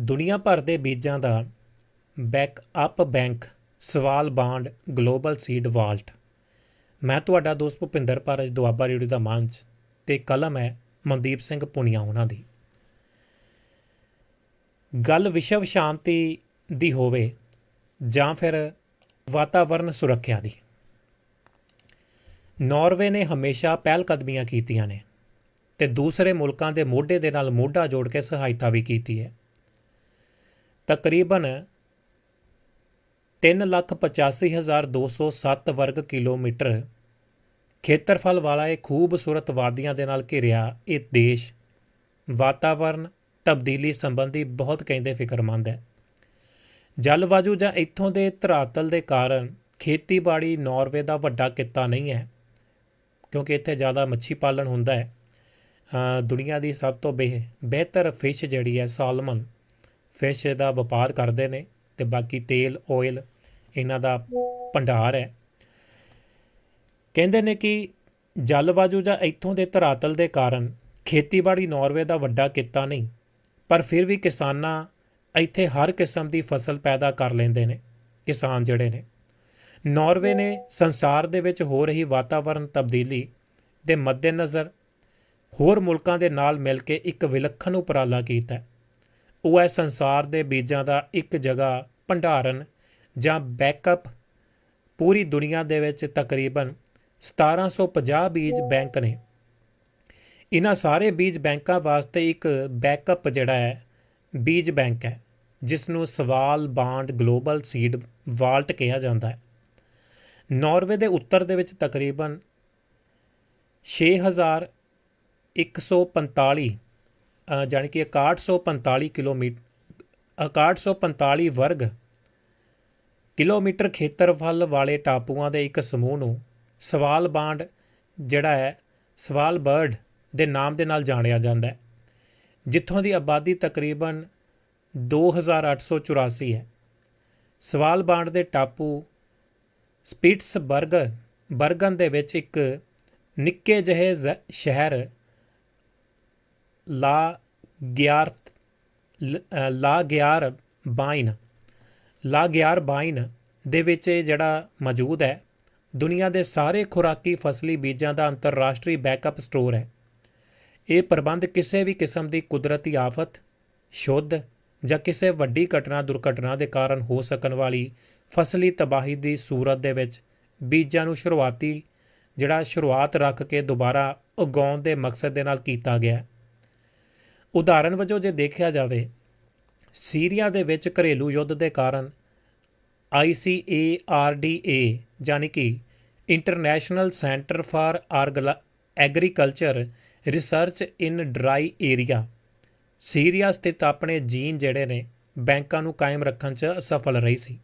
ਦੁਨੀਆ ਭਰ ਦੇ ਬੀਜਾਂ ਦਾ backup bank Svalbard global seed vault. ਮੈਂ ਤੁਹਾਡਾ ਦੋਸਤ ਭੁਪਿੰਦਰ ਪਾਰਜ ਦੁਆਬਾ ਰੇਡੀਓ ਦਾ ਮੰਚ ਤੇ ਕਲਮ ਹੈ ਮਨਦੀਪ ਸਿੰਘ ਪੁਨੀਆ ਉਹਨਾਂ ਦੀ। ਗੱਲ ਵਿਸ਼ਵ ਸ਼ਾਂਤੀ ਦੀ ਹੋਵੇ ਜਾਂ ਫਿਰ ਵਾਤਾਵਰਣ ਸੁਰੱਖਿਆ ਦੀ। ਨਾਰਵੇ ਨੇ ਹਮੇਸ਼ਾ ਪਹਿਲ ਕਦਮੀਆਂ ਕੀਤੀਆਂ ਨੇ ਤੇ ਦੂਸਰੇ ਮੁਲਕਾਂ ਦੇ ਮੋਢੇ ਦੇ ਨਾਲ ਮੋਢਾ ਜੋੜ ਕੇ ਸਹਾਇਤਾ ਵੀ ਕੀਤੀ ਹੈ। ਤਕਰੀਬਨ 385207 ਵਰਗ ਕਿਲੋਮੀਟਰ ਖੇਤਰਫਲ ਵਾਲਾ ਇਹ ਖੂਬਸੂਰਤ ਵਾਦੀਆਂ ਦੇ ਨਾਲ ਘਿਰਿਆ ਇਹ ਦੇਸ਼ ਵਾਤਾਵਰਣ ਤਬਦੀਲੀ ਸੰਬੰਧੀ ਬਹੁਤ ਕਹਿੰਦੇ ਫਿਕਰਮੰਦ ਹੈ। ਜਲਵਾਯੂ ਜਾਂ ਇੱਥੋਂ ਦੇ ਧਰਾਤਲ ਦੇ ਕਾਰਨ ਖੇਤੀਬਾੜੀ ਨਾਰਵੇ ਦਾ ਵੱਡਾ ਕਿੱਤਾ ਨਹੀਂ ਹੈ, ਕਿਉਂਕਿ ਇੱਥੇ ਜ਼ਿਆਦਾ ਮੱਛੀ ਪਾਲਣ ਹੁੰਦਾ ਹੈ। ਦੁਨੀਆ ਦੀ ਸਭ ਤੋਂ ਬਿਹ ਬਿਹਤਰ ਫਿਸ਼ ਜਿਹੜੀ ਹੈ, ਸਾਲਮਨ। ਫਿਸ਼ ਦਾ ਵਪਾਰ ਕਰਦੇ ਨੇ ਤੇ ਬਾਕੀ ਤੇਲ ਆਇਲ ਇਹਨਾਂ ਦਾ ਭੰਡਾਰ ਹੈ। ਕਹਿੰਦੇ ਨੇ ਕਿ ਜਲਵਾਯੂ ਜਾਂ ਇੱਥੋਂ ਦੇ ਧਰਾਤਲ ਦੇ ਕਾਰਨ ਖੇਤੀਬਾੜੀ ਨਾਰਵੇ ਦਾ ਵੱਡਾ ਕਿੱਤਾ ਨਹੀਂ, ਪਰ ਫਿਰ ਵੀ ਕਿਸਾਨਾਂ ਇੱਥੇ ਹਰ ਕਿਸਮ ਦੀ ਫਸਲ ਪੈਦਾ ਕਰ ਲੈਂਦੇ ਨੇ, ਕਿਸਾਨ ਜਿਹੜੇ ਨੇ। ਨਾਰਵੇ ਨੇ ਸੰਸਾਰ ਦੇ ਵਿੱਚ ਹੋ ਰਹੀ ਵਾਤਾਵਰਣ ਤਬਦੀਲੀ ਦੇ ਮੱਦੇਨਜ਼ਰ ਹੋਰ ਮੁਲਕਾਂ ਦੇ ਨਾਲ ਮਿਲ ਕੇ ਇੱਕ ਵਿਲੱਖਣ ਉਪਰਾਲਾ ਕੀਤਾ ਉਹ ਹੈ ਸੰਸਾਰ ਦੇ ਬੀਜਾਂ ਦਾ ਇੱਕ ਜਗ੍ਹਾ, ਭੰਡਾਰਨ ਜਾਂ ਬੈਕਅਪ ਪੂਰੀ ਦੁਨੀਆ ਦੇ ਵਿੱਚ ਤਕਰੀਬਨ 1750 ਬੀਜ ਬੈਂਕ ਨੇ। ਇਹਨਾਂ ਸਾਰੇ ਬੀਜ ਬੈਂਕਾਂ ਵਾਸਤੇ ਇੱਕ ਬੈਕਅਪ ਜਿਹੜਾ ਹੈ, ਬੀਜ ਬੈਂਕ ਹੈ ਜਿਸ ਨੂੰ ਸਵਾਲ ਬਾਂਡ ਗਲੋਬਲ ਸੀਡ ਵਾਲਟ ਕਿਹਾ ਜਾਂਦਾ ਹੈ। ਨਾਰਵੇ ਦੇ ਉੱਤਰ ਦੇ ਵਿੱਚ ਤਕਰੀਬਨ 6145 ਅ, ਜਾਣੀ ਕਿ 6145 ਕਿਲੋਮੀਟਰ 6145 ਵਰਗ ਕਿਲੋਮੀਟਰ ਖੇਤਰਫਲ ਵਾਲੇ ਟਾਪੂਆਂ ਦੇ ਇੱਕ ਸਮੂਹ ਨੂੰ ਸਵਾਲ ਬਾਂਡ ਜਿਹੜਾ ਹੈ ਸਵਾਲ ਬਰਡ ਦੇ ਨਾਮ ਦੇ ਨਾਲ ਜਾਣਿਆ ਜਾਂਦਾ ਹੈ ਜਿੱਥੋਂ ਦੀ ਆਬਾਦੀ ਤਕਰੀਬਨ 2884 ਹੈ। ਸਵਾਲ ਬਾਂਡ ਦੇ ਟਾਪੂ ਸਪਿਟਸਬਰਗਰ ਬਰਗਨ ਦੇ ਵਿੱਚ ਇੱਕ ਨਿੱਕੇ ਜਿਹੇ ਜ਼- ਸ਼ਹਿਰ ਲਾ ਗਿਆਰ ਲਾ ਗਿਆਰ ਬਾਈਨ ਲਾ ਗਿਆਰ ਬਾਈਨ ਦੇ ਵਿੱਚ ਇਹ ਜਿਹੜਾ ਮੌਜੂਦ ਹੈ, ਦੁਨੀਆ ਦੇ ਸਾਰੇ ਖੁਰਾਕੀ ਫਸਲੀ ਬੀਜਾਂ ਦਾ ਅੰਤਰਰਾਸ਼ਟਰੀ ਬੈਕਅਪ ਸਟੋਰ ਹੈ ਇਹ ਪ੍ਰਬੰਧ ਕਿਸੇ ਵੀ ਕਿਸਮ ਦੀ ਕੁਦਰਤੀ ਆਫਤ, ਸ਼ੁੱਧ ਜਾਂ ਕਿਸੇ ਵੱਡੀ ਘਟਨਾ ਦੁਰਘਟਨਾ ਦੇ ਕਾਰਨ ਹੋ ਸਕਣ ਵਾਲੀ ਫਸਲੀ ਤਬਾਹੀ ਦੀ ਸੂਰਤ ਦੇ ਵਿੱਚ ਬੀਜਾਂ ਨੂੰ ਸ਼ੁਰੂਆਤੀ, ਜਿਹੜਾ ਸ਼ੁਰੂਆਤ ਰੱਖ ਕੇ ਦੁਬਾਰਾ ਉਗਾਉਣ ਦੇ ਮਕਸਦ ਦੇ ਨਾਲ ਕੀਤਾ ਗਿਆ ਹੈ। ਉਦਾਹਰਨ ਵਜੋਂ ਜੇ ਦੇਖਿਆ ਜਾਵੇ, ਸੀਰੀਆ ਦੇ ਵਿੱਚ ਘਰੇਲੂ ਯੁੱਧ ਦੇ ਕਾਰਨ ICARDA ਜਾਨੀ ਕਿ international centre for agriculture research in dry area, Syria ਸਥਿਤ ਆਪਣੇ ਜੀਨ ਜਿਹੜੇ ਨੇ, ਬੈਂਕਾਂ ਨੂੰ ਕਾਇਮ ਰੱਖਣ 'ਚ ਅਸਫਲ ਰਹੀ ਸੀ।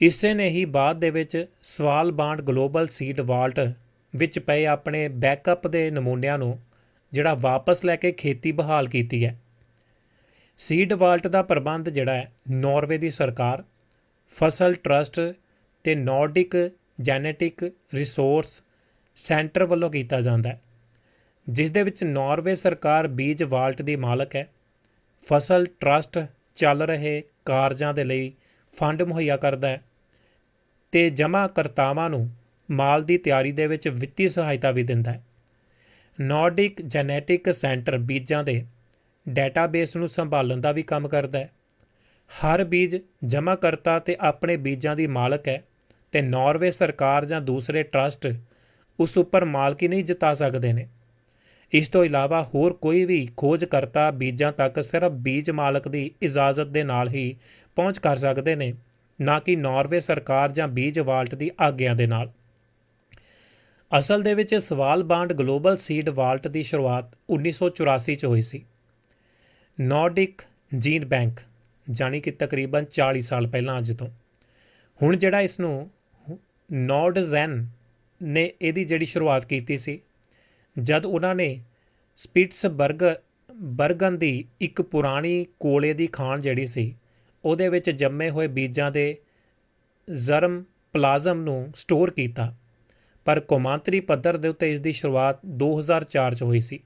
ਇਸੇ ਨੇ ਹੀ ਬਾਅਦ ਦੇ ਵਿੱਚ Svalbard global seed wallet ਵਿੱਚ ਪਏ ਆਪਣੇ ਬੈਕਅਪ ਦੇ ਨਮੂਨਿਆਂ ਨੂੰ ਜਿਹੜਾ ਵਾਪਸ ਲੈ ਕੇ ਖੇਤੀ ਬਹਾਲ ਕੀਤੀ ਹੈ। ਸੀਡ ਵਾਲਟ ਦਾ ਪ੍ਰਬੰਧ ਜਿਹੜਾ ਹੈ, ਨਾਰਵੇ ਦੀ ਸਰਕਾਰ, ਫਸਲ ਟਰਸਟ ਤੇ ਨਾਰਡਿਕ ਜੈਨੇਟਿਕ ਰਿਸੋਰਸ ਸੈਂਟਰ ਵੱਲੋਂ ਕੀਤਾ ਜਾਂਦਾ ਹੈ, ਜਿਸ ਦੇ ਵਿੱਚ ਨਾਰਵੇ ਸਰਕਾਰ ਬੀਜ ਵਾਲਟ ਦੀ ਮਾਲਕ ਹੈ। ਫਸਲ ਟਰਸਟ ਚੱਲ ਰਹੇ ਕਾਰਜਾਂ ਦੇ ਲਈ ਫੰਡ ਮੁਹੱਈਆ ਕਰਦਾ ਹੈ ਤੇ ਜਮ੍ਹਾਂਕਰਤਾਵਾਂ ਨੂੰ ਮਾਲ ਦੀ ਤਿਆਰੀ ਦੇ ਵਿੱਚ ਵਿੱਤੀ ਸਹਾਇਤਾ ਵੀ ਦਿੰਦਾ ਹੈ। ਨਾਰਡਿਕ ਜੈਨੇਟਿਕ ਸੈਂਟਰ ਬੀਜਾਂ ਦੇ ਡਾਟਾਬੇਸ ਨੂੰ ਸੰਭਾਲਣ ਦਾ ਵੀ ਕੰਮ ਕਰਦਾ ਹੈ। ਹਰ ਬੀਜ ਜਮ੍ਹਾਂਕਰਤਾ ਤੇ ਆਪਣੇ ਬੀਜਾਂ ਦੀ ਮਾਲਕ ਹੈ ਤੇ ਨਾਰਵੇ ਸਰਕਾਰ ਜਾਂ ਦੂਸਰੇ ਟਰਸਟ ਉਸ ਉੱਪਰ ਮਾਲਕੀ ਨਹੀਂ ਜਤਾ ਸਕਦੇ ਨੇ। ਇਸ ਤੋਂ ਇਲਾਵਾ ਹੋਰ ਕੋਈ ਵੀ ਖੋਜਕਰਤਾ ਬੀਜਾਂ ਤੱਕ ਸਿਰਫ ਬੀਜ ਮਾਲਕ ਦੀ ਇਜਾਜ਼ਤ ਦੇ ਨਾਲ ਹੀ ਪਹੁੰਚ ਕਰ ਸਕਦੇ ਨੇ, ਨਾ ਕਿ ਨਾਰਵੇ ਸਰਕਾਰ ਜਾਂ ਬੀਜ ਵਾਲਟ ਦੀ ਆਗਿਆ ਦੇ ਨਾਲ। ਅਸਲ ਦੇ ਵਿੱਚ Svalbard global seed wallet ਦੀ ਸ਼ੁਰੂਆਤ 1984 ਚ ਹੋਈ ਸੀ। ਨਾਰਡਿਕ ਜੀਨ ਬੈਂਕ, ਜਾਣੀ ਕਿ ਤਕਰੀਬਨ 40 ਸਾਲ ਪਹਿਲਾਂ ਅੱਜ ਤੋਂ। ਹੁਣ ਜਿਹੜਾ ਇਸ ਨੂੰ ਨੋਰਡਜ਼ੈਨ ਨੇ ਇਹਦੀ ਜਿਹੜੀ ਸ਼ੁਰੂਆਤ ਕੀਤੀ ਸੀ, ਜਦ ਉਹਨਾਂ ਨੇ ਸਪਿਟਸਬਰਗ ਬਰਗਨ ਦੀ ਇੱਕ ਪੁਰਾਣੀ ਕੋਲੇ ਦੀ ਖਾਣ ਜਿਹੜੀ ਸੀ, ਉਹਦੇ ਵਿੱਚ ਜੰਮੇ ਹੋਏ ਬੀਜਾਂ ਦੇ ਜ਼ਰਮ ਪਲਾਜ਼ਮ ਨੂੰ ਸਟੋਰ ਕੀਤਾ। ਪਰ ਕੌਮਾਂਤਰੀ ਪੱਧਰ ਦੇ ਉੱਤੇ ਇਸ ਦੀ ਸ਼ੁਰੂਆਤ 2004 ਚ ਹੋਈ ਸੀ।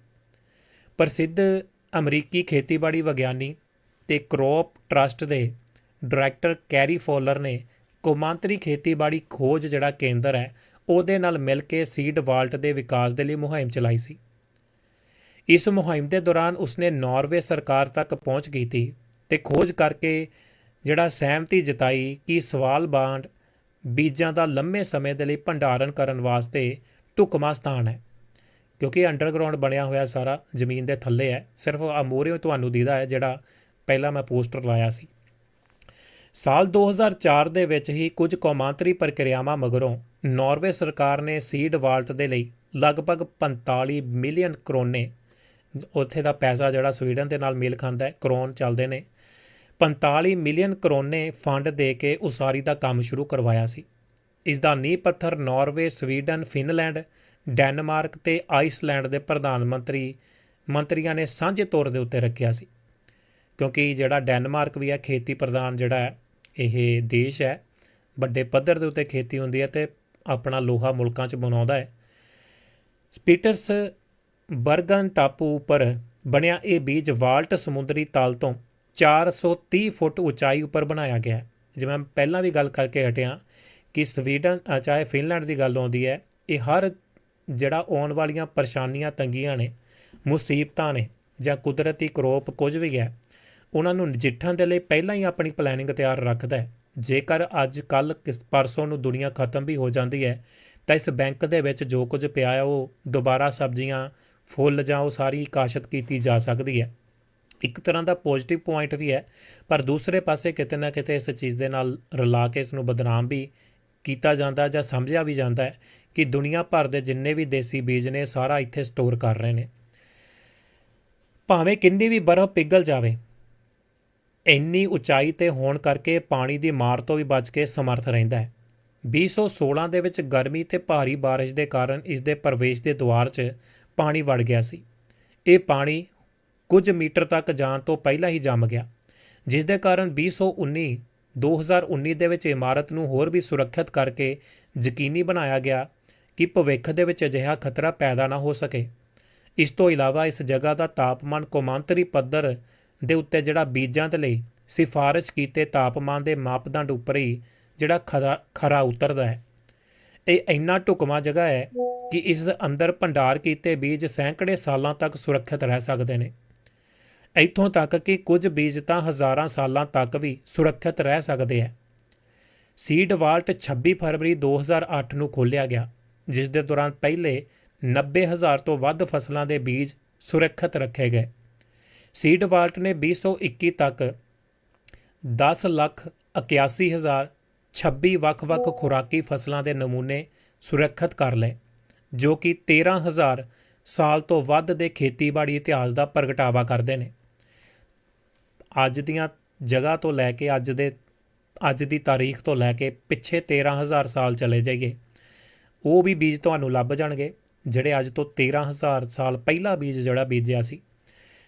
ਪ੍ਰਸਿੱਧ ਅਮਰੀਕੀ ਖੇਤੀਬਾੜੀ ਵਿਗਿਆਨੀ ਤੇ ਕ੍ਰੌਪ ਟਰਸਟ ਦੇ ਡਾਇਰੈਕਟਰ ਕੈਰੀ ਫੋਲਰ ਨੇ ਕੌਮਾਂਤਰੀ ਖੇਤੀਬਾੜੀ ਖੋਜ ਜਿਹੜਾ ਕੇਂਦਰ ਹੈ, ਉਹਦੇ ਨਾਲ ਮਿਲ ਕੇ ਸੀਡ ਵਾਲਟ ਦੇ ਵਿਕਾਸ ਦੇ ਲਈ ਮੁਹਿੰਮ ਚਲਾਈ ਸੀ। ਇਸ ਮੁਹਿੰਮ ਦੇ ਦੌਰਾਨ ਉਸਨੇ ਨਾਰਵੇ ਸਰਕਾਰ ਤੱਕ ਪਹੁੰਚ ਕੀਤੀ ਤੇ ਖੋਜ ਕਰਕੇ ਜਿਹੜਾ ਸਹਿਮਤੀ ਜਤਾਈ ਕਿ ਸਵਾਲ ਬਾਂਡ ਬੀਜਾਂ ਦਾ ਲੰਮੇ ਸਮੇਂ ਦੇ ਲਈ ਭੰਡਾਰਨ ਕਰਨ ਵਾਸਤੇ ਢੁਕਵਾਂ ਸਥਾਨ ਹੈ। ਕਿਉਂਕਿ ਅੰਡਰਗਰਾਉਂਡ ਬਣਿਆ ਹੋਇਆ ਸਾਰਾ ਜ਼ਮੀਨ ਦੇ ਥੱਲੇ ਹੈ। ਸਿਰਫ ਅਮੋਰੇ ਤੁਹਾਨੂੰ ਦੀਦਾ ਹੈ, ਜਿਹੜਾ ਪਹਿਲਾਂ ਮੈਂ ਪੋਸਟਰ ਲਾਇਆ ਸੀ। ਸਾਲ 2004 ਦੇ ਵਿੱਚ ਹੀ ਕੁਝ ਕੌਮਾਂਤਰੀ ਪ੍ਰਕਿਰਿਆਵਾਂ ਮਗਰੋਂ ਨਾਰਵੇ ਸਰਕਾਰ ਨੇ ਸੀਡ ਵਾਲਟ ਦੇ ਲਈ ਲਗਭਗ 45 ਮਿਲੀਅਨ ਕਰੋਨੇ, ਉੱਥੇ ਦਾ ਪੈਸਾ ਜਿਹੜਾ ਸਵੀਡਨ ਦੇ ਨਾਲ ਮੇਲ ਖਾਂਦਾ ਹੈ, ਕਰੋਨ ਚੱਲਦੇ ਨੇ। 45 ਮਿਲੀਅਨ ਕਰੋਨੇ ਫੰਡ ਦੇ ਕੇ ਉਸਾਰੀ ਦਾ ਕੰਮ ਸ਼ੁਰੂ ਕਰਵਾਇਆ ਸੀ। ਇਸ ਦਾ ਨੀਂਹ ਪੱਥਰ ਨਾਰਵੇ, ਸਵੀਡਨ, ਫਿਨਲੈਂਡ, ਡੈਨਮਾਰਕ ਤੇ ਆਈਸਲੈਂਡ ਦੇ ਪ੍ਰਧਾਨ ਮੰਤਰੀ, ਮੰਤਰੀਆਂ ਨੇ ਸਾਂਝੇ ਤੌਰ ਦੇ ਉੱਤੇ ਰੱਖਿਆ ਸੀ। ਕਿਉਂਕਿ ਜਿਹੜਾ ਡੈਨਮਾਰਕ ਵੀ ਹੈ, ਖੇਤੀ ਪ੍ਰਧਾਨ ਜਿਹੜਾ ਹੈ, ਇਹ ਦੇਸ਼ ਹੈ, ਵੱਡੇ ਪੱਧਰ ਦੇ ਉੱਤੇ ਖੇਤੀ ਹੁੰਦੀ ਹੈ ਤੇ ਆਪਣਾ ਲੋਹਾ ਮੁਲਕਾਂ 'ਚ ਬਣਾਉਂਦਾ ਹੈ। ਸਪੀਟਰਸ ਬਰਗਨ ਟਾਪੂ ਉੱਪਰ ਬਣਿਆ ਇਹ ਬੀਜ ਵਾਲਟ ਸਮੁੰਦਰੀ ਤਾਲ ਤੋਂ 430 ਫੁੱਟ ਉਚਾਈ ਉੱਪਰ ਬਣਾਇਆ ਗਿਆ ਹੈ। ਜਿਵੇਂ ਮੈਂ ਪਹਿਲਾਂ ਵੀ ਗੱਲ ਕਰਕੇ ਹਟਿਆ ਕਿ ਸਵੀਡਨ ਚਾਹੇ ਫਿਨਲੈਂਡ ਦੀ ਗੱਲ ਆਉਂਦੀ ਹੈ, ਇਹ ਹਰ ਜਿਹੜਾ ਆਉਣ ਵਾਲੀਆਂ ਪਰੇਸ਼ਾਨੀਆਂ, ਤੰਗੀਆਂ ਨੇ, ਮੁਸੀਬਤਾਂ ਨੇ ਜਾਂ ਕੁਦਰਤੀ ਕਰੋਪ ਕੁਝ ਵੀ ਹੈ, ਉਹਨਾਂ ਨੂੰ ਨਜਿੱਠਣ ਦੇ ਲਈ ਪਹਿਲਾਂ ਹੀ ਆਪਣੀ ਪਲੈਨਿੰਗ ਤਿਆਰ ਰੱਖਦਾ ਹੈ। ਜੇਕਰ ਅੱਜ ਕੱਲ ਕਿਸ, ਪਰਸੋਂ ਨੂੰ ਦੁਨੀਆ ਖਤਮ ਵੀ ਹੋ ਜਾਂਦੀ ਹੈ, ਤਾਂ ਇਸ ਬੈਂਕ ਦੇ ਵਿੱਚ ਜੋ ਕੁਝ ਪਿਆ ਹੈ, ਉਹ ਦੁਬਾਰਾ ਸਬਜ਼ੀਆਂ, ਫੁੱਲ ਜਾਂ ਉਹ ਸਾਰੀ ਕਾਸ਼ਤ ਕੀਤੀ ਜਾ ਸਕਦੀ ਹੈ। ਇੱਕ ਤਰ੍ਹਾਂ ਦਾ ਪੋਜ਼ਿਟਿਵ ਪੁਆਇੰਟ ਵੀ ਹੈ, ਪਰ ਦੂਸਰੇ ਪਾਸੇ ਕਿਤੇ ਨਾ ਕਿਤੇ ਇਸ ਚੀਜ਼ ਦੇ ਨਾਲ ਰਲਾ ਕੇ ਇਸ ਨੂੰ ਬਦਨਾਮ ਵੀ ਕੀਤਾ ਜਾਂਦਾ ਜਾਂ ਸਮਝਿਆ ਵੀ ਜਾਂਦਾ ਹੈ ਕਿ ਦੁਨੀਆ ਭਰ ਦੇ ਜਿੰਨੇ ਵੀ ਦੇਸੀ ਬੀਜ ਨੇ, ਸਾਰਾ ਇੱਥੇ ਸਟੋਰ ਕਰ ਰਹੇ ਨੇ। ਭਾਵੇਂ ਕਿੰਨੀ ਵੀ ਬਰਫ਼ ਪਿਘਲ ਜਾਵੇ, ਇੰਨੀ ਉਚਾਈ ਤੇ ਹੋਣ ਕਰਕੇ ਪਾਣੀ ਦੀ ਮਾਰ ਤੋਂ ਵੀ ਬਚ ਕੇ ਸਮਰਥ ਰਹਿੰਦਾ ਹੈ। 2016 ਦੇ ਵਿੱਚ ਗਰਮੀ ਤੇ ਭਾਰੀ ਬਾਰਿਸ਼ ਦੇ ਕਾਰਨ ਇਸ ਦੇ ਪ੍ਰਵੇਸ਼ ਦੇ ਦੁਆਰ 'ਚ ਪਾਣੀ ਵੜ ਗਿਆ ਸੀ। ਇਹ ਪਾਣੀ ਕੁਝ ਮੀਟਰ ਤੱਕ ਜਾਣ ਤੋਂ ਪਹਿਲਾਂ ਹੀ ਜੰਮ ਗਿਆ, ਜਿਸ ਦੇ ਕਾਰਨ 2019 2019 ਦੇ ਵਿੱਚ ਇਮਾਰਤ ਨੂੰ ਹੋਰ ਵੀ ਸੁਰੱਖਿਅਤ ਕਰਕੇ ਯਕੀਨੀ ਬਣਾਇਆ ਗਿਆ ਕਿ ਭਵਿੱਖ ਦੇ ਵਿੱਚ ਅਜਿਹਾ ਖਤਰਾ ਪੈਦਾ ਨਾ ਹੋ ਸਕੇ। ਇਸ ਤੋਂ ਇਲਾਵਾ ਇਸ ਜਗ੍ਹਾ ਦਾ ਤਾਪਮਾਨ ਕੌਮਾਂਤਰੀ ਪੱਧਰ ਦੇ ਉੱਤੇ ਜਿਹੜਾ ਬੀਜਾਂ ਦੇ ਲਈ ਸਿਫਾਰਿਸ਼ ਕੀਤੇ ਤਾਪਮਾਨ ਦੇ ਮਾਪਦੰਡ ਉੱਪਰ ਹੀ ਜਿਹੜਾ ਖਰਾ ਖਰਾ ਉਤਰਦਾ ਹੈ। ਇਹ ਇੰਨਾ ਢੁਕਵਾਂ ਜਗ੍ਹਾ ਹੈ ਕਿ ਇਸ ਅੰਦਰ ਭੰਡਾਰ ਕੀਤੇ ਬੀਜ ਸੈਂਕੜੇ ਸਾਲਾਂ ਤੱਕ ਸੁਰੱਖਿਅਤ ਰਹਿ ਸਕਦੇ ਨੇ। ਇੱਥੋਂ ਤੱਕ ਕਿ ਕੁਝ ਬੀਜ ਤਾਂ ਹਜ਼ਾਰਾਂ ਸਾਲਾਂ ਤੱਕ ਵੀ ਸੁਰੱਖਿਅਤ ਰਹਿ ਸਕਦੇ ਹੈ ਸੀਡ ਵਾਲਟ 26 ਫਰਵਰੀ 2008 ਨੂੰ ਖੋਲ੍ਹਿਆ ਗਿਆ, ਜਿਸ ਦੇ ਦੌਰਾਨ ਪਹਿਲੇ 90000 ਤੋਂ ਵੱਧ ਫਸਲਾਂ ਦੇ ਬੀਜ ਸੁਰੱਖਿਅਤ ਰੱਖੇ ਗਏ। ਸੀਡ ਵਾਲਟ ਨੇ 2021 ਤੱਕ 10 ਲੱਖ 81000 26 ਵੱਖ-ਵੱਖ ਖੁਰਾਕੀ ਫਸਲਾਂ ਦੇ ਨਮੂਨੇ ਸੁਰੱਖਿਅਤ ਕਰ ਲਏ, ਜੋ ਕਿ 13000 ਸਾਲ ਤੋਂ ਵੱਧ ਦੇ ਖੇਤੀਬਾੜੀ ਇਤਿਹਾਸ ਦਾ ਪ੍ਰਗਟਾਵਾ ਕਰਦੇ ਨੇ। ਅੱਜ ਦੀਆਂ ਜਗ੍ਹਾ ਤੋਂ ਲੈ ਕੇ ਅੱਜ ਦੇ, ਅੱਜ ਦੀ ਤਾਰੀਖ ਤੋਂ ਲੈ ਕੇ ਪਿੱਛੇ 13000 ਸਾਲ ਚਲੇ ਜਾਈਏ। ਉਹ ਵੀ ਬੀਜ ਤੁਹਾਨੂੰ ਲੱਭ ਜਾਣਗੇ, ਜਿਹੜੇ ਅੱਜ ਤੋਂ 13000 ਸਾਲ ਪਹਿਲਾ ਬੀਜ ਜਿਹੜਾ ਬੀਜਿਆ ਸੀ।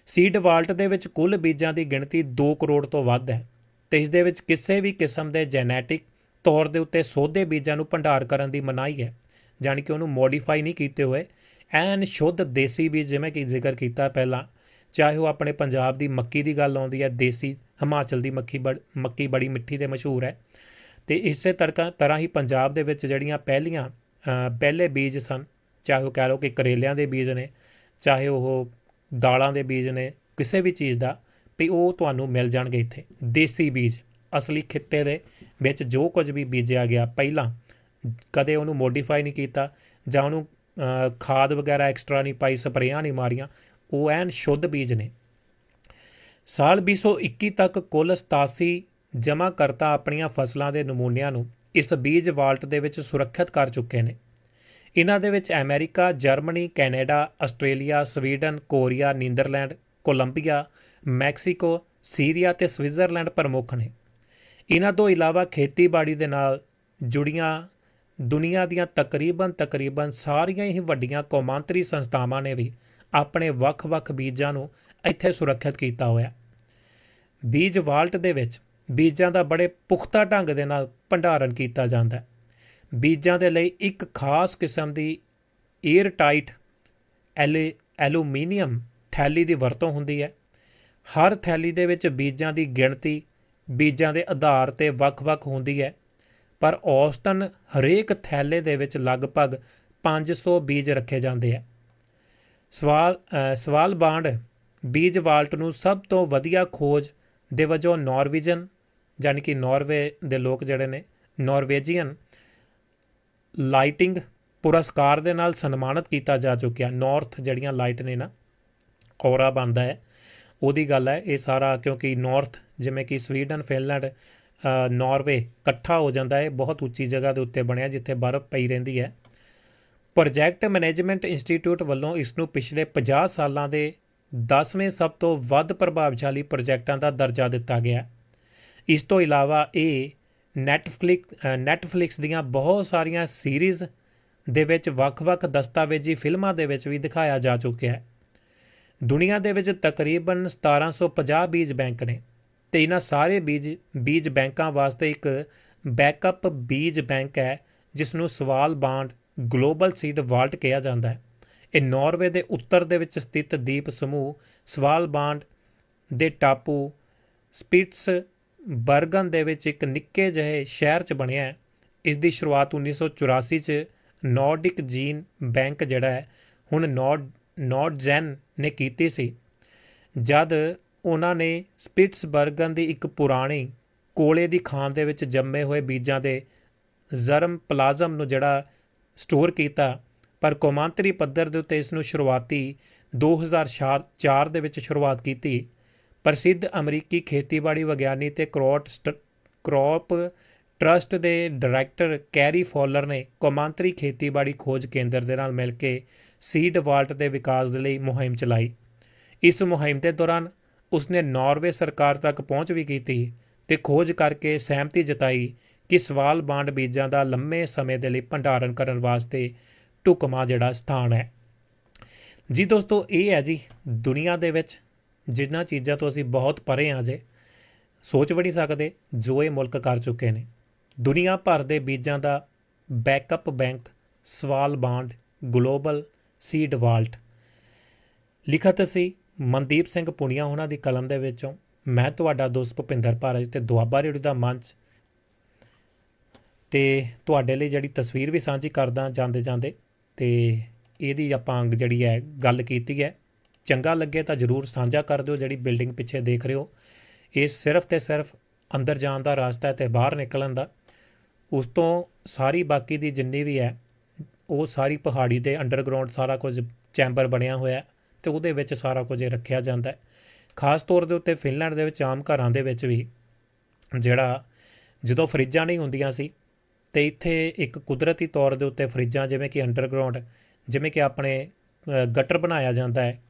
ਸੀਡ ਵਾਲਟ ਦੇ ਵਿੱਚ ਕੁੱਲ ਬੀਜਾਂ ਦੀ ਗਿਣਤੀ 2 ਕਰੋੜ ਤੋਂ ਵੱਧ ਹੈ ਤੇ ਇਸ ਦੇ ਵਿੱਚ ਕਿਸੇ ਵੀ ਕਿਸਮ ਦੇ ਜੈਨੇਟਿਕ ਤੌਰ ਦੇ ਉੱਤੇ ਸੋਧੇ ਬੀਜਾਂ ਨੂੰ ਭੰਡਾਰ ਕਰਨ ਦੀ ਮਨਾਹੀ ਹੈ, ਜਾਣੀ ਕਿ ਉਹਨੂੰ ਮੋਡੀਫਾਈ ਨਹੀਂ ਕੀਤੇ ਹੋਏ, ਐਨ ਸ਼ੁੱਧ ਦੇਸੀ ਬੀਜ ਜਿਵੇਂ ਕਿ ਜ਼ਿਕਰ ਕੀਤਾ ਪਹਿਲਾਂ। ਚਾਹੇ ਉਹ ਆਪਣੇ ਪੰਜਾਬ ਦੀ ਮੱਕੀ ਦੀ ਗੱਲ ਆਉਂਦੀ ਹੈ, ਦੇਸੀ, ਹਿਮਾਚਲ ਦੀ ਮੱਕੀ ਬੜ, ਮੱਕੀ ਬੜੀ ਮਿੱਠੀ ਤੇ ਮਸ਼ਹੂਰ ਹੈ। ਤੇ ਇਸੇ ਤਰ੍ਹਾਂ ਤਰ੍ਹਾਂ ਹੀ ਪੰਜਾਬ ਦੇ ਵਿੱਚ ਜਿਹੜੀਆਂ ਪਹਿਲੀਆਂ ਪਹਿਲੇ ਬੀਜ ਸਨ, ਚਾਹੇ ਉਹ ਕਹਿ ਲਓ ਕਿ ਕਰੇਲਿਆਂ ਦੇ ਬੀਜ ਨੇ, ਚਾਹੇ ਉਹ ਦਾਲਾਂ ਦੇ ਬੀਜ ਨੇ, ਕਿਸੇ ਵੀ ਚੀਜ਼ ਦਾ, ਵੀ ਉਹ ਤੁਹਾਨੂੰ ਮਿਲ ਜਾਣਗੇ ਇੱਥੇ। ਦੇਸੀ ਬੀਜ, ਅਸਲੀ ਖਿੱਤੇ ਦੇ ਵਿੱਚ ਜੋ ਕੁਝ ਵੀ ਬੀਜਿਆ ਗਿਆ ਪਹਿਲਾਂ, ਕਦੇ ਉਹਨੂੰ ਮੋਡੀਫਾਈ ਨਹੀਂ ਕੀਤਾ, ਜਾਂ ਉਹਨੂੰ ਖਾਦ ਵਗੈਰਾ ਐਕਸਟਰਾ ਨਹੀਂ ਪਾਈ, ਸਪਰੇਆਂ ਨਹੀਂ ਮਾਰੀਆਂ ਉਹ ਐਨ ਸ਼ੁੱਧ ਬੀਜ ਨੇ। ਸਾਲ 2021 ਤੱਕ ਕੁੱਲ 87 ਜਮ੍ਹਾਂ ਕਰਤਾ ਆਪਣੀਆਂ ਫਸਲਾਂ ਦੇ ਨਮੂਨਿਆਂ ਨੂੰ ਇਸ ਬੀਜ ਵਾਲਟ ਦੇ ਵਿੱਚ ਸੁਰੱਖਿਅਤ ਕਰ ਚੁੱਕੇ ਨੇ। ਇਹਨਾਂ ਦੇ ਵਿੱਚ America, Germany, Canada, Australia, Sweden, Korea, Netherland, Colombia, Mexico, Syria ਤੇ ਸਵਿਟਜ਼ਰਲੈਂਡ ਪ੍ਰਮੁੱਖ ਨੇ। ਇਹਨਾਂ ਤੋਂ ਇਲਾਵਾ ਖੇਤੀਬਾੜੀ ਦੇ ਨਾਲ ਜੁੜੀਆਂ ਦੁਨੀਆ ਦੀਆਂ ਤਕਰੀਬਨ ਤਕਰੀਬਨ ਸਾਰੀਆਂ ਹੀ ਵੱਡੀਆਂ ਕੌਮਾਂਤਰੀ ਸੰਸਥਾਵਾਂ ਨੇ ਵੀ ਆਪਣੇ ਵੱਖ-ਵੱਖ ਬੀਜਾਂ ਨੂੰ ਇੱਥੇ ਸੁਰੱਖਿਅਤ ਕੀਤਾ ਹੋਇਆ। ਬੀਜ ਵਾਲਟ ਦੇ ਵਿੱਚ ਬੀਜਾਂ ਦਾ ਬੜੇ ਪੁਖਤਾ ਢੰਗ ਦੇ ਨਾਲ ਭੰਡਾਰਨ ਕੀਤਾ ਜਾਂਦਾ ਹੈ। ਬੀਜਾਂ ਦੇ ਲਈ ਇੱਕ ਖਾਸ ਕਿਸਮ ਦੀ 에ਅਰ ਟਾਈਟ ਐਲੂਮੀਨੀਅਮ ਥੈਲੀ ਦੀ ਵਰਤੋਂ ਹੁੰਦੀ ਹੈ। ਹਰ ਥੈਲੀ ਦੇ ਵਿੱਚ ਬੀਜਾਂ ਦੀ ਗਿਣਤੀ ਬੀਜਾਂ ਦੇ ਆਧਾਰ ਤੇ ਵੱਖ-ਵੱਖ ਹੁੰਦੀ ਹੈ, ਪਰ ਔਸਤਨ ਹਰੇਕ ਥੈਲੇ ਦੇ ਵਿੱਚ ਲਗਭਗ 500 ਬੀਜ ਰੱਖੇ ਜਾਂਦੇ ਆ। ਸਵਾਲ ਸਵਾਲ ਬਾਂਡ ਬੀਜ ਵਾਲਟ ਨੂੰ ਸਭ ਤੋਂ ਵਧੀਆ ਖੋਜ ਦੇ ਵਜੋਂ ਨਾਰਵੀਜਨ ਯਾਨੀ ਕਿ ਨਾਰਵੇ ਦੇ ਲੋਕ ਜਿਹੜੇ ਨੇ ਨਾਰਵੇਜੀਅਨ ਲਾਈਟਿੰਗ ਪੁਰਸਕਾਰ ਦੇ ਨਾਲ ਸਨਮਾਨਿਤ ਕੀਤਾ ਜਾ ਚੁੱਕਿਆ। ਨਾਰਥ ਜਿਹੜੀਆਂ ਲਾਈਟ ਨੇ ਨਾ ਔਰਾ ਬੰਦਾ ਹੈ ਉਹਦੀ ਗੱਲ ਹੈ ਇਹ ਸਾਰਾ ਕਿਉਂਕਿ ਨਾਰਥ ਜਿਵੇਂ ਕਿ ਸਵੀਡਨ ਫਿਨਲੈਂਡ ਅ, ਨਾਰਵੇ ਇਕੱਠਾ ਹੋ ਜਾਂਦਾ ਹੈ ਬਹੁਤ ਉੱਚੀ ਜਗ੍ਹਾ ਦੇ ਉੱਤੇ ਬਣਿਆ ਜਿੱਥੇ ਬਰਫ਼ ਪਈ ਰਹਿੰਦੀ ਹੈ। ਪ੍ਰੋਜੈਕਟ ਮੈਨੇਜਮੈਂਟ ਇੰਸਟੀਚਿਊਟ ਵੱਲੋਂ ਇਸ ਨੂੰ ਪਿਛਲੇ 50 ਸਾਲਾਂ ਦੇ 10ਵੇਂ ਸਭ ਤੋਂ ਵੱਧ ਪ੍ਰਭਾਵਸ਼ਾਲੀ ਪ੍ਰੋਜੈਕਟਾਂ ਦਾ ਦਰਜਾ ਦਿੱਤਾ ਗਿਆ ਇਸ ਤੋਂ ਇਲਾਵਾ ਇਹ ਨੈਟਫਲਿਕਸ ਨੈਟਫਲਿਕਸ ਦੀਆਂ ਬਹੁਤ ਸਾਰੀਆਂ ਸੀਰੀਜ਼ ਦੇ ਵਿੱਚ ਵੱਖ-ਵੱਖ ਦਸਤਾਵੇਜ਼ੀ ਫਿਲਮਾਂ ਦੇ ਵਿੱਚ ਵੀ ਦਿਖਾਇਆ ਜਾ ਚੁੱਕਿਆ ਹੈ। ਦੁਨੀਆ ਦੇ ਵਿੱਚ ਤਕਰੀਬਨ 1750 ਬੀਜ ਬੈਂਕ ਨੇ ਤੇ ਇਹਨਾਂ ਸਾਰੇ ਬੀਜ ਬੀਜ ਬੈਂਕਾਂ ਵਾਸਤੇ ਇੱਕ ਬੈਕਅਪ ਬੀਜ ਬੈਂਕ ਹੈ, ਜਿਸ ਨੂੰ ਸਵਾਲ ਬਾਂਡ ਗਲੋਬਲ ਸੀਡ ਵਾਲਟ ਕਿਹਾ ਜਾਂਦਾ ਹੈ। ਇਹ ਨਾਰਵੇ ਦੇ ਉੱਤਰ ਦੇ ਵਿੱਚ ਸਥਿਤ ਦੀਪ ਸਮੂਹ ਸਵਾਲਬਾਂਡ ਦੇ ਟਾਪੂ ਸਪਿਟਸ ਬਰਗਨ ਦੇ ਵਿੱਚ ਇੱਕ ਨਿੱਕੇ ਜਿਹੇ ਸ਼ਹਿਰ 'ਚ ਬਣਿਆ ਹੈ। ਇਸ ਦੀ ਸ਼ੁਰੂਆਤ 1984 'ਚ ਨਾਰਡਿਕ ਜੀਨ ਬੈਂਕ ਜਿਹੜਾ ਹੈ, ਹੁਣ ਨਾਰਡ, ਨਾਰਡਜ਼ੈਨ ਨੇ ਕੀਤੀ ਸੀ। ਜਦ ਉਹਨਾਂ ਨੇ ਸਪਿਟਸਬਰਗਨ ਦੀ ਇੱਕ ਪੁਰਾਣੀ ਕੋਲੇ ਦੀ ਖਾਨ ਦੇ ਵਿੱਚ ਜੰਮੇ ਹੋਏ ਬੀਜਾਂ ਦੇ ਜ਼ਰਮ ਪਲਾਜ਼ਮ ਨੂੰ ਜਿਹੜਾ ਸਟੋਰ ਕੀਤਾ, ਪਰ ਕੌਮਾਂਤਰੀ ਪੱਧਰ ਦੇ ਉੱਤੇ ਇਸ ਨੂੰ ਸ਼ੁਰੂਆਤੀ 2004 ਦੇ ਵਿੱਚ ਸ਼ੁਰੂਆਤ ਕੀਤੀ। ਪ੍ਰਸਿੱਧ ਅਮਰੀਕੀ ਖੇਤੀਬਾੜੀ ਵਿਗਿਆਨੀ ਤੇ ਕਰੋਟ ਸਟ- ਕ੍ਰੌਪ ਟਰਸਟ ਦੇ ਡਾਇਰੈਕਟਰ ਕੈਰੀ ਫੋਲਰ ਨੇ ਕੌਮਾਂਤਰੀ ਖੇਤੀਬਾੜੀ ਖੋਜ ਕੇਂਦਰ ਦੇ ਨਾਲ ਮਿਲ ਕੇ ਸੀਡ ਵਾਲਟ ਦੇ ਵਿਕਾਸ ਦੇ ਲਈ ਮੁਹਿੰਮ ਚਲਾਈ। ਇਸ ਮੁਹਿੰਮ ਦੇ ਦੌਰਾਨ ਉਸਨੇ ਨਾਰਵੇ ਸਰਕਾਰ ਤੱਕ ਪਹੁੰਚ ਵੀ ਕੀਤੀ ਤੇ ਖੋਜ ਕਰਕੇ ਸਹਿਮਤੀ ਜਤਾਈ ਕਿ ਸਵਾਲ ਬਾਂਡ ਬੀਜਾਂ ਦਾ ਲੰਮੇ ਸਮੇਂ ਦੇ ਲਈ ਭੰਡਾਰਨ ਕਰਨ ਵਾਸਤੇ ਢੁਕਵਾਂ ਜਿਹੜਾ ਸਥਾਨ ਹੈ। ਜੀ ਦੋਸਤੋ, ਇਹ ਹੈ ਜੀ ਦੁਨੀਆ ਦੇ ਵਿੱਚ ਜਿਨ੍ਹਾਂ ਚੀਜ਼ਾਂ ਤੋਂ ਅਸੀਂ ਬਹੁਤ ਪਰੇ ਹਾਂ ਜੇ, ਸੋਚ ਵੀ ਨਹੀਂ ਸਕਦੇ ਜੋ ਇਹ ਮੁਲਕ ਕਰ ਚੁੱਕੇ ਨੇ। ਦੁਨੀਆ ਭਰ ਦੇ ਬੀਜਾਂ ਦਾ backup bank Svalbard, global seed vault. ਲਿਖਤ ਸੀ ਮਨਦੀਪ ਸਿੰਘ ਪੁਨੀਆ ਉਹਨਾਂ ਦੀ ਕਲਮ ਦੇ ਵਿੱਚੋਂ। ਮੈਂ ਤੁਹਾਡਾ ਦੋਸਤ ਭੁਪਿੰਦਰ ਭਾਰਜ ਤੇ ਦੁਆਬਾ ਰੇਡੀਓ ਦਾ ਮੰਚ ਤੇ ਤੁਹਾਡੇ ਲਈ ਜਿਹੜੀ ਤਸਵੀਰ ਵੀ ਸਾਂਝੀ ਕਰਦਾ ਜਾਂਦੇ ਜਾਂਦੇ ਤੇ ਇਹਦੀ ਆਪਾਂ ਜਿਹੜੀ ਹੈ ਗੱਲ ਕੀਤੀ ਹੈ। ਚੰਗਾ ਲੱਗੇ ਤਾਂ ਜਰੂਰ ਸਾਂਝਾ ਕਰ ਦਿਓ ਜਿਹੜੀ ਬਿਲਡਿੰਗ ਪਿੱਛੇ ਦੇਖ ਰਹੇ ਹੋ। ਇਹ ਸਿਰਫ ਤੇ ਸਿਰਫ ਅੰਦਰ ਜਾਣ ਦਾ ਰਸਤਾ ਹੈ ਤੇ ਬਾਹਰ ਨਿਕਲਣ ਦਾ। ਉਸ ਤੋਂ ਸਾਰੀ ਬਾਕੀ ਦੀ ਜਿੰਨੀ ਵੀ ਹੈ, ਉਹ ਸਾਰੀ ਪਹਾੜੀ ਦੇ ਅੰਡਰਗਰਾਉਂਡ ਸਾਰਾ ਕੁਝ ਚੈਂਬਰ ਬਣਿਆ ਹੋਇਆ ਹੈ ਤੇ ਉਹਦੇ ਵਿੱਚ ਸਾਰਾ ਕੁਝ ਇਹ ਰੱਖਿਆ ਜਾਂਦਾ ਹੈ। ਖਾਸ ਤੌਰ ਦੇ ਉੱਤੇ ਫਿਨਲੈਂਡ ਦੇ ਵਿੱਚ ਆਮ ਘਰਾਂ ਦੇ ਵਿੱਚ ਵੀ ਜਿਹੜਾ ਜਦੋਂ ਫਰਿੱਜਾਂ ਨਹੀਂ ਹੁੰਦੀਆਂ ਸੀ ਤੇ ਇੱਥੇ ਇੱਕ ਕੁਦਰਤੀ ਤੌਰ ਦੇ ਉੱਤੇ ਫਰਿੱਜਾਂ ਜਿਵੇਂ ਕਿ ਅੰਡਰਗਰਾਉਂਡ ਜਿਵੇਂ ਕਿ ਆਪਣੇ ਗਟਰ ਬਣਾਇਆ ਜਾਂਦਾ ਹੈ।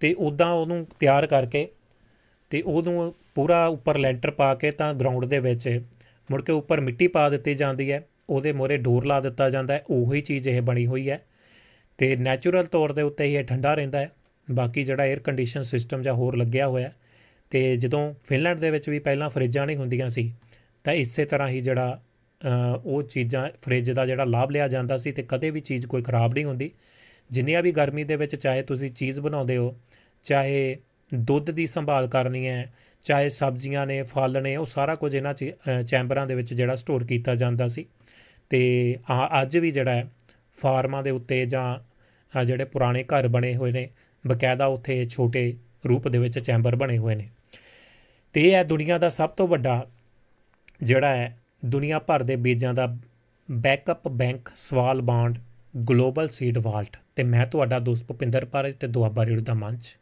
ਤੇ ਉਦਾਂ ਉਹਨੂੰ ਤਿਆਰ ਕਰਕੇ ਤੇ ਉਹਨੂੰ ਪੂਰਾ ਉੱਪਰ ਲੈਂਟਰ ਪਾ ਕੇ ਤਾਂ ਗਰਾਊਂਡ ਦੇ ਵਿੱਚ ਮੁੜ ਕੇ ਉੱਪਰ ਮਿੱਟੀ ਪਾ ਦਿੱਤੀ ਜਾਂਦੀ ਹੈ। ਉਹਦੇ ਮੋਰੇ ਡੋਰ ਲਾ ਦਿੱਤਾ ਜਾਂਦਾ ਹੈ। ਉਹੀ ਚੀਜ਼ ਇਹ ਬਣੀ ਹੋਈ ਹੈ। ਤੇ ਨੈਚੁਰਲ ਤੌਰ ਦੇ ਉੱਤੇ ਹੀ ਇਹ ਠੰਡਾ ਰਹਿੰਦਾ ਹੈ। ਬਾਕੀ ਜਿਹੜਾ 에ਅਰ ਕੰਡੀਸ਼ਨ ਸਿਸਟਮ ਜਾਂ ਹੋਰ ਲੱਗਿਆ ਹੋਇਆ ਹੈ। ਤੇ ਜਦੋਂ ਫਿਨਲੈਂਡ ਦੇ ਵਿੱਚ ਵੀ ਪਹਿਲਾਂ ਫਰਿੱਜਾਂ ਨਹੀਂ ਹੁੰਦੀਆਂ ਸੀ, ਤਾਂ ਇਸੇ ਤਰ੍ਹਾਂ ਹੀ ਜਿਹੜਾ ਉਹ ਚੀਜ਼ਾਂ ਫਰਿੱਜ ਦਾ ਜਿਹੜਾ ਲਾਭ ਲਿਆ ਜਾਂਦਾ ਸੀ ਤੇ ਕਦੇ ਵੀ ਚੀਜ਼ ਕੋਈ ਖਰਾਬ ਨਹੀਂ ਹੁੰਦੀ। ਜਿੰਨੀਆਂ ਵੀ ਗਰਮੀ ਦੇ ਵਿੱਚ ਚਾਹੇ ਤੁਸੀਂ ਚੀਜ਼ ਬਣਾਉਂਦੇ ਹੋ, ਚਾਹੇ ਦੁੱਧ ਦੀ ਸੰਭਾਲ ਕਰਨੀ ਹੈ, ਚਾਹੇ ਸਬਜ਼ੀਆਂ ਨੇ, ਫਲ ਨੇ, ਉਹ ਸਾਰਾ ਕੁਝ ਇਹਨਾਂ ਚ ਚੈਂਬਰਾਂ ਦੇ ਵਿੱਚ ਜਿਹੜਾ ਸਟੋਰ ਕੀਤਾ ਜਾਂਦਾ ਸੀ। ਤੇ ਆ- ਅੱਜ ਵੀ ਜਿਹੜਾ ਹੈ, ਫਾਰਮਾਂ ਦੇ ਉੱਤੇ ਜਾਂ ਜਿਹੜੇ ਪੁਰਾਣੇ ਘਰ ਬਣੇ ਹੋਏ ਨੇ, ਬਕਾਇਦਾ ਉੱਥੇ ਛੋਟੇ ਰੂਪ ਦੇ ਵਿੱਚ ਚੈਂਬਰ ਬਣੇ ਹੋਏ ਨੇ। ਤੇ ਇਹ ਹੈ ਦੁਨੀਆ ਦਾ ਸਭ ਤੋਂ ਵੱਡਾ ਜਿਹੜਾ ਹੈ ਦੁਨੀਆ ਭਰ ਦੇ ਬੀਜਾਂ ਦਾ backup bank, Svalbard, global seed vault. ਤੇ ਮੈਂ ਤੁਹਾਡਾ ਦੋਸਤ ਭੁਪਿੰਦਰ ਪਾਰਜ ਤੇ ਦੁਆਬਾ ਰੇਡੀਓ ਦਾ ਮੰਚ।